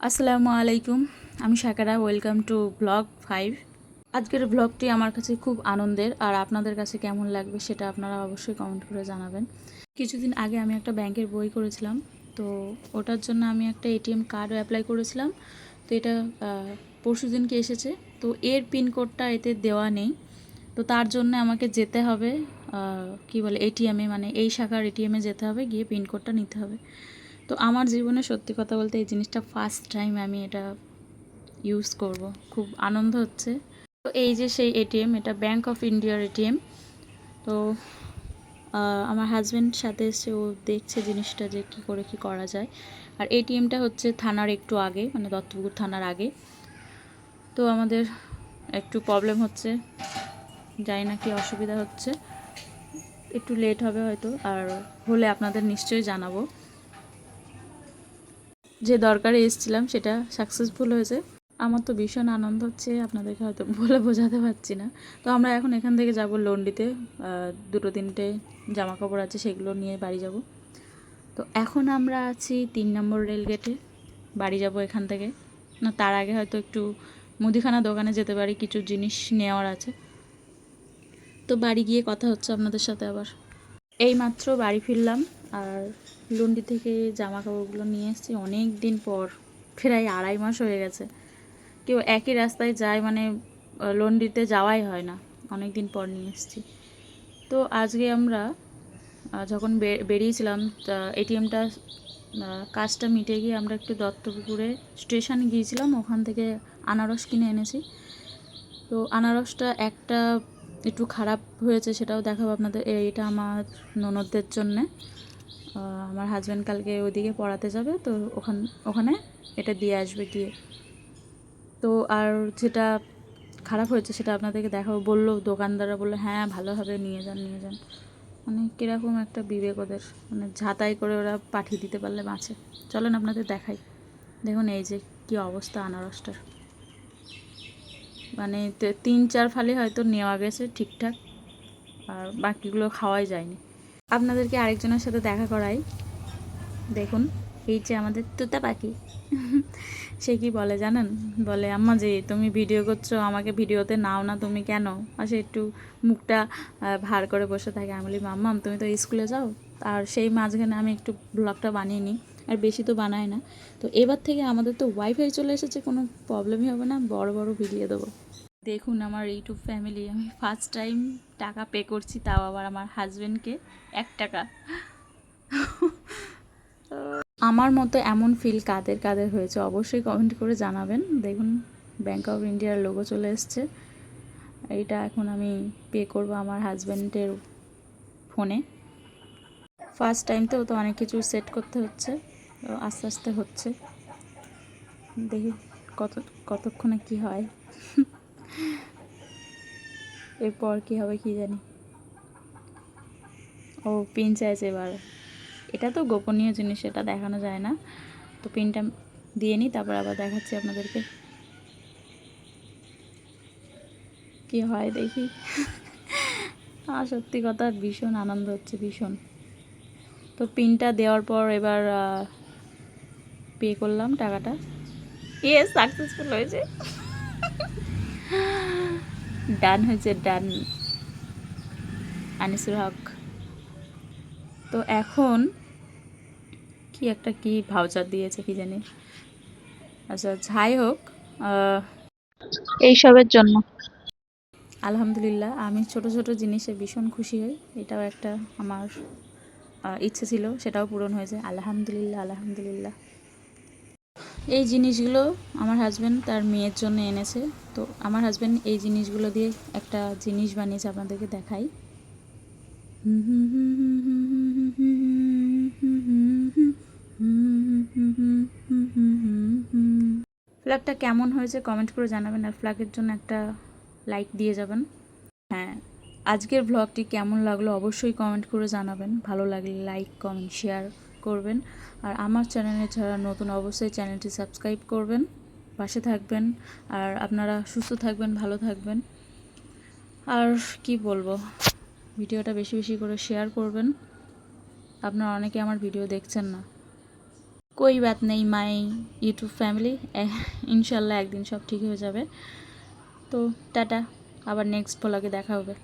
আসসালামু আলাইকুম, আমি Sakara, welcome to blog five. আজকের ব্লগটি আমার কাছে খুব আনন্দের, আর আপনাদের কাছে কেমন লাগবে সেটা আপনারা অবশ্যই কমেন্ট করে জানাবেন। কিছুদিন আগে আমি একটা ব্যাংকের বই করেছিলাম, তো ওটার জন্য আমি একটা এটিএম কার্ডও অ্যাপ্লাই করেছিলাম। তো এটা পরশু দিনকে এসেছে, তো এর পিনকোডটা এতে দেওয়া নেই। তো তার জন্য আমাকে যেতে হবে কি বলে এটিএমে মানে এই শাখার এটিএমে যেতে হবে, গিয়ে পিনকোডটা নিতে হবে। তো আমার জীবনে সত্যি কথা বলতে এই জিনিসটা ফার্স্ট টাইম আমি এটা ইউজ করব। খুব আনন্দ হচ্ছে। তো এই যে সেই এটিএম এটা ব্যাংক অফ ইন্ডিয়ার এটিএম তো আমার হাজব্যান্ড সাথে এসে ও দেখছে জিনিসটা যে কি করে কি করা যায়। আর এটিএমটা হচ্ছে থানার একটু আগে মানে দত্তপুকুর থানার আগে। তো আমাদের একটু প্রবলেম হচ্ছে। যাই না কি অসুবিধা হচ্ছে। একটু লেট হবে হয়তো, আর হলে আপনাদের নিশ্চয়ই জানাব। যে দরকারে এসেছিলাম, সেটা সাকসেসফুল হয়েছে। আমার তো ভীষণ আনন্দ হচ্ছে, আপনাদেরকে হয়তো বলে বোঝাতে পারছি না। তো আমরা এখন এখান থেকে যাব লন্ডিতে। দুটো তিনটে জামা কাপড় আছে, সেগুলো নিয়ে বাড়ি যাব। তো এখন আমরা আছি তিন নম্বর রেলগেটে বাড়ি যাব এখান থেকে। না, তার আগে হয়তো একটু মুদিখানা দোকানে যেতে পারি, কিছু জিনিস নেওয়ার আছে। তো বাড়ি গিয়ে কথা হচ্ছে আপনাদের সাথে আবার। এই মাত্র বাড়ি ফিরলাম আর লন্ডি থেকে জামা কাপড়গুলো নিয়ে এসেছি। অনেক দিন পর, প্রায় আড়াই মাস হয়ে গেছে। কেউ একই রাস্তায় যায় মানে লন্ডিতে যাওয়াই হয় না। অনেক দিন পর নিয়ে এসেছি। তো আজকে আমরা যখন বেরিয়েছিলাম এটিএমটা কাজটা মিটে গিয়ে আমরা একটু দত্তপুকুরে স্টেশনে গিয়েছিলাম। ওখান থেকে আনারস কিনে এনেছি। তো আনারসটা একটা একটু খারাপ হয়েছে সেটাও দেখাবো আপনাদের। এটা আমার ননদদের জন্যে। আমার হাজব্যান্ড কালকে ওইদিকে পড়াতে যাবে, তো ওখান, ওখানে এটা দিয়ে আসবে গিয়ে। তো আর যেটা খারাপ হয়েছে সেটা আপনাদেরকে দেখাবো। বলল দোকানদাররা বলল হ্যাঁ ভালোভাবে নিয়ে যান নিয়ে যান। মানে কীরকম একটা বিবেক ওদের। মানে ঝাঁতাই করে ওরা পাঠিয়ে দিতে পারলে বাঁচে। চলেন আপনাদের দেখাই। দেখুন এই যে কী অবস্থা আনারসটার। মানে তিন চার ফালি হয়তো নেওয়া গেছে ঠিকঠাক, আর বাকিগুলো খাওয়াই যায়নি। আপনাদেরকে আরেকজনের সাথে দেখা করাই। দেখুন, এই যে আমাদের তুতা পাখি। সে কি বলে জানেন? বলে, আম্মা যে তুমি ভিডিও করছ, আমাকে ভিডিওতে নাও না, তুমি কেন? আর সে একটু মুখটা ভার করে বসে থাকে। আমি বলি, মাম্মাম, তুমি তো স্কুলে যাও? আর সেই মাঝখানে আমি একটু ব্লগটা বানিয়ে নিই। আর বেশি তো বানায় না। তো এবার থেকে আমাদের তো ওয়াইফাই চলে এসেছে, কোনো প্রবলেমই হবে না, বড় বড় ভিডিও দেবো। দেখুন আমার ইউটিউব ফ্যামিলি আমি ফার্স্ট টাইম টাকা পে করছি, তাও আবার আমার হাজবেন্ডকে এক টাকা। আমার মতো এমন ফিল কাদের কাদের হয়েছে, অবশ্যই কমেন্ট করে জানাবেন। দেখুন ব্যাঙ্ক অফ ইন্ডিয়ার লোগো চলে এসছে। এইটা এখন আমি পে করব আমার হাজব্যান্ডের ফোনে ফার্স্ট টাইম তো অনেক কিছু সেট করতে হচ্ছে। আস্তে আস্তে হচ্ছে। দেখি কত, কতক্ষণে কি হয়। এরপর কি হবে কি জানি। ও পিন চাইছে এবার। এটা তো গোপনীয় জিনিস, এটা দেখানো যায় না। তো পিনটা দিয়ে নিই তারপর আবার দেখাচ্ছি আপনাদেরকে। কি হয় দেখি। আর সত্যি কথা ভীষণ আনন্দ হচ্ছে, ভীষণ। তো পিনটা দেওয়ার পর এবার পে করলাম টাকাটা। এ সাকসেসফুল হয়েছে। ডান হয়েছে ডান আনিসুর হক। তো এখন কি একটা কি ভাউচার দিয়েছে কি জানি। আচ্ছা যাই হোক এইসবের জন্য। আলহামদুলিল্লাহ আমি ছোট ছোট জিনিসে ভীষণ খুশি হই। এটাও একটা আমার ইচ্ছে ছিল সেটাও পূরণ হয়েছে। আলহামদুলিল্লাহ আলহামদুলিল্লাহ। এই জিনিসগুলো আমার হাজব্যান্ড তার মেয়ের জন্য এনেছে। তো আমার হাজব্যান্ড এই জিনিসগুলো দিয়ে একটা জিনিস বানিয়েছে আপনাদেরকে দেখাই। ফ্ল্যাগটা কেমন হয়েছে কমেন্ট করে জানাবেন আর ফ্ল্যাগের জন্য একটা লাইক দিয়ে যাবেন। হ্যাঁ আজকের ব্লগটি কেমন লাগল অবশ্যই কমেন্ট করে জানাবেন। ভালো লাগলে লাইক কমেন্ট শেয়ার করবেন। আর আমার চ্যানেলে যারা নতুন, অবশ্যই চ্যানেলটি সাবস্ক্রাইব করবেন, পাশে থাকবেন। আর আপনারা সুস্থ থাকবেন, ভালো থাকবেন। আর কি বলব, ভিডিওটা বেশি বেশি করে শেয়ার করবেন। আপনারা অনেকে আমার ভিডিও দেখছেন না। কই বাত নেই, মাই ইউটিউব ফ্যামিলি। ইনশাল্লাহ একদিন সব ঠিক হয়ে যাবে। তো টাটা, আবার নেক্সট ব্লগে দেখা হবে।